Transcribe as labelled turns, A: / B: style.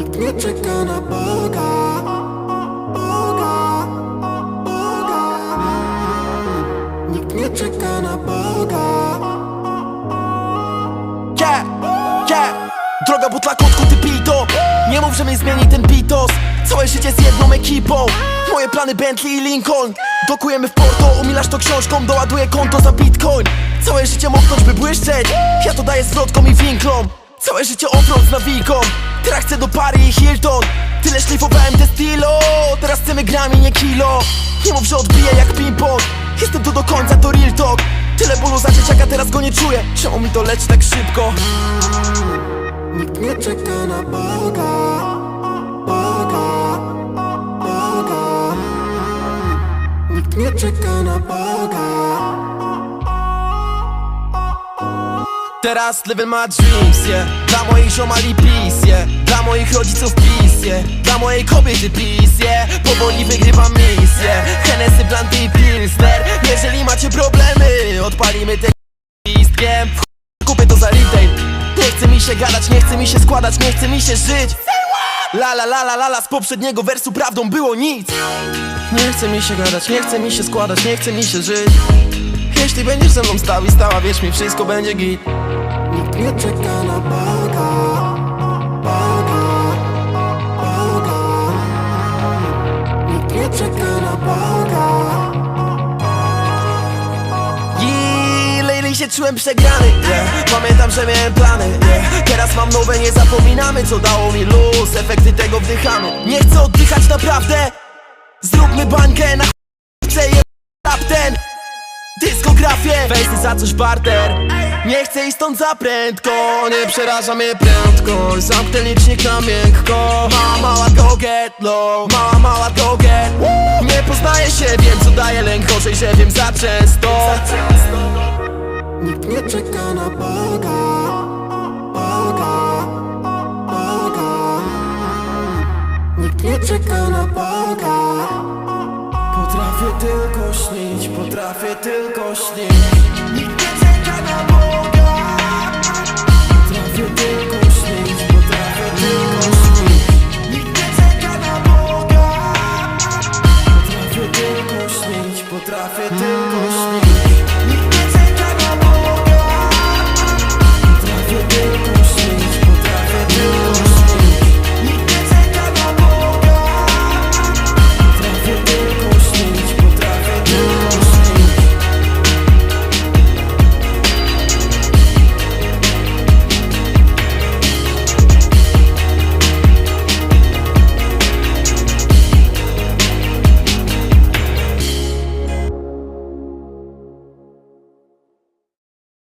A: Nikt nie czeka na Boga. Boga. Boga. Nikt nie czeka na Boga.
B: Yeah, yeah. Droga butla kotku, ty pito Nie mów, że mnie zmieni ten bitos Całe życie z jedną ekipą. Moje plany Bentley i Lincoln. Dokujemy w Porto, umilasz to książką Doładuję konto za bitcoin. Całe życie moknąć, by błyszczeć. Ja to daję zwrotkom i winklom. Całe życie offroad z nawiką Teraz chcę do Paris i Hilton. Tyle szlifowałem te stilo. Teraz chcemy grami, nie kilo. Nie mów, że odbiję jak ping-pong. Jestem tu do końca, to real talk. Tyle bólu za dzieciaka, teraz go nie czuję. Czemu mi to leci tak szybko?
A: Nikt nie czeka na Boga. Boga. Boga. Nikt nie czeka na Boga
B: Teraz living my dreams, yeah. Dla moich ziomali peace, yeah. Dla moich rodziców peace, yeah. Dla mojej kobiety peace, yeah. Powoli wygrywam misję Hennessy, Blanty i Pilsner. Jeżeli macie problemy Odpalimy te listkiem Kupię to za retail. Nie chce mi się gadać, nie chce mi się składać Nie chce mi się żyć. La la la la la la Z poprzedniego wersu prawdą było nic. Nie chce mi się gadać, nie chce mi się składać Nie chce mi się żyć Jeśli będziesz ze mną stał i stała Wierz mi, wszystko będzie git.
A: Nikt nie czeka na Boga. Boga. Boga. Nikt nie czeka na Boga.
B: I lately się czułem przegrany yeah. Pamiętam, że miałem plany yeah. Teraz mam nowe, nie zapominamy Co dało mi luz, efekty tego wdychamy. Nie chcę oddychać naprawdę. Zróbmy bańkę na ch- Chcę je ten Fejsy za coś barter. Nie chcę iść stąd za prędko. Nie przeraża mnie prędkość Zamknę licznik na miękko. Mała, mała go get low. Mała, mała go get. Nie poznaję się, wiem co daje lęk. Gorzej, że wiem za często.
A: Nikt nie czeka na Boga. Boga. Boga Potrafię tylko śnić, potrafię tylko śnić. Nikt nie czeka na Boga.
B: Potrafię tylko śnić, potrafię tylko śnić. Nikt nie czeka na Boga. Potrafię tylko śnić, potrafię tylko śnić.